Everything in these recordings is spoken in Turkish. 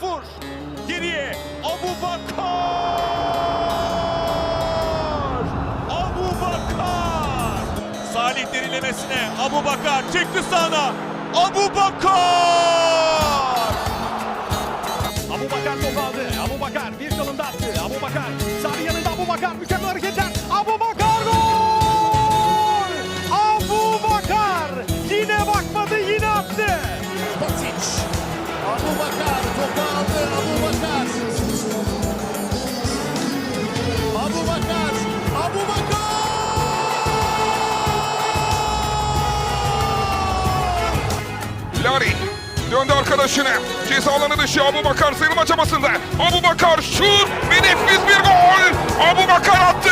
Tayfur. Geriye Abu Bakar. Abu Bakar. Salih derinlemesine Abu Bakar çekti sağına. Abu Bakar. Abu Bakar topu aldı. Abu Bakar bir çalımda attı. Abu Bakar sağ yanında Abu Bakar mükemmel Lari döndü arkadaşına. Ceza alanı dışı Abu Bakar sayılma çabasında. Abu Bakar şut ve nefis bir gol. Abu Bakar attı.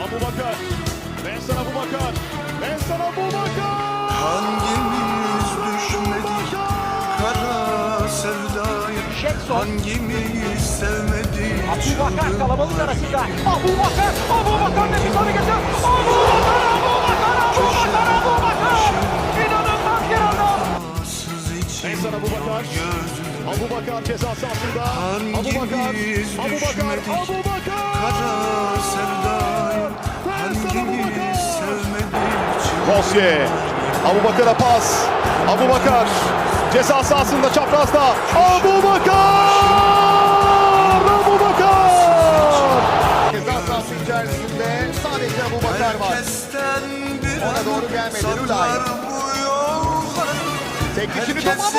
Abu Bakar. Ben sana Abu Bakar. Ben sana Abu Bakar. Hangimiz düşmedik kara sevdaya Hangimiz sevmedik Abu Bakar kalabalık arasında. Abu Bakar. Abu Bakar nefis hareketi. Abu Bakar. Sana Abu Bakar. Abu Bakar ceza sahasında. Abu Bakar. Abu Bakar. Abu Bakar. kara Abu Hangimiz sevmedik Bosye. Abu Bakar'a pas. Abu Bakar. Ceza sahasında çaprazda. Abu Bakar. Abu Bakar. Ceza sahası içerisinde sadece Abu Bakar var. Bir Ona doğru gelmedi, Lulay. Tek dişini Herkesin topa